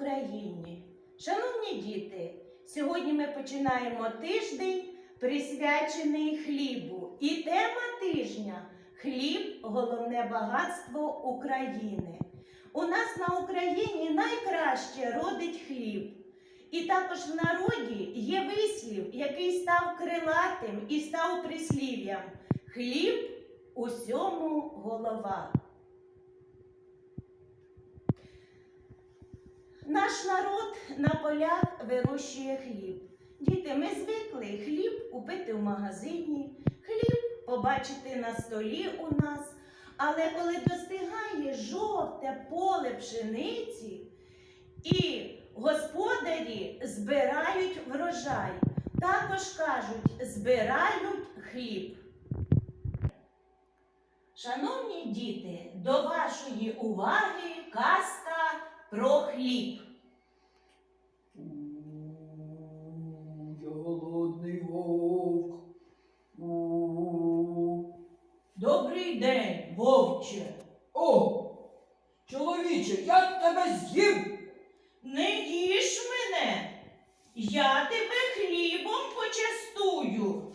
Україні. Шановні діти, сьогодні ми починаємо тиждень, присвячений хлібу. І тема тижня хліб головне багатство України. У нас на Україні найкраще родить хліб. І також в народі є вислів, який став крилатим і став прислів'ям. Хліб усьому голова. Наш народ на полях вирощує хліб. Діти, ми звикли хліб купити в магазині, хліб побачити на столі у нас. Але коли достигає жовте поле пшениці, і господарі збирають врожай, також кажуть, збирають хліб. Шановні діти, до вашої уваги казка про хліб. Добрий день, вовче. О, чоловіче, я тебе з'їв. Не їж мене. Я тебе хлібом почастую.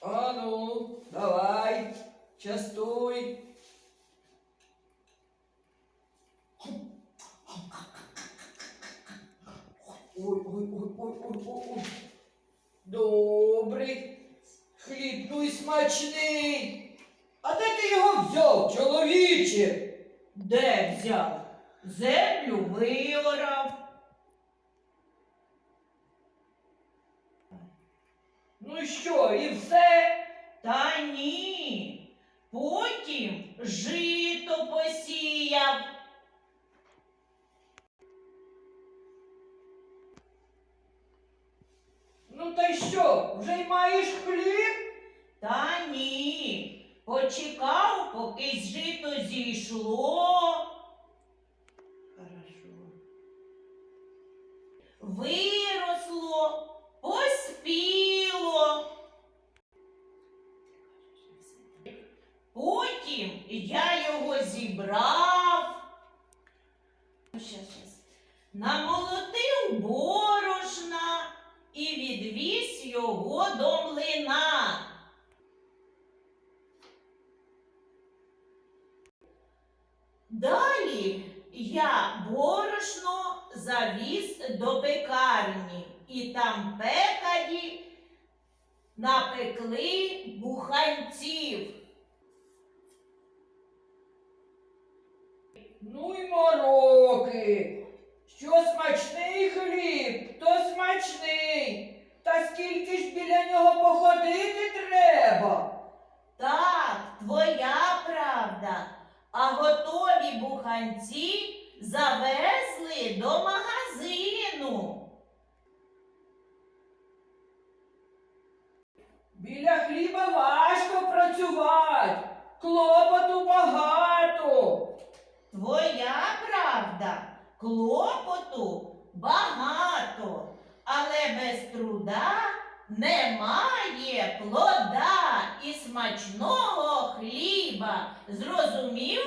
Ану, давай, частуй. Ой, ой, ой, ой, ой, ой, ой. Добрий. Хліб, ну і смачний. А де ти його взяв, чоловіче? Де взяв? Землю виорав. Ну що, і все? Та ні. Потім жито посіяв. Ну та й що, вже й маєш хліб? Та. Почекав, поки жито зійшло. Хорошо. Виросло, поспіло. Потім я його зібрав. Намолотив борошна і відвіз його до Далі я борошно завіз до пекарні, і там пекарі напекли буханців. Ну й мороки. Що смачний хліб, то смачний. Та скільки ж біля нього походити треба? Так, твоя правда. А готові завезли до магазину. Біля хліба важко працювати, клопоту багато. Твоя правда, клопоту багато, але без труда немає плода і смачного хліба. Зрозумів,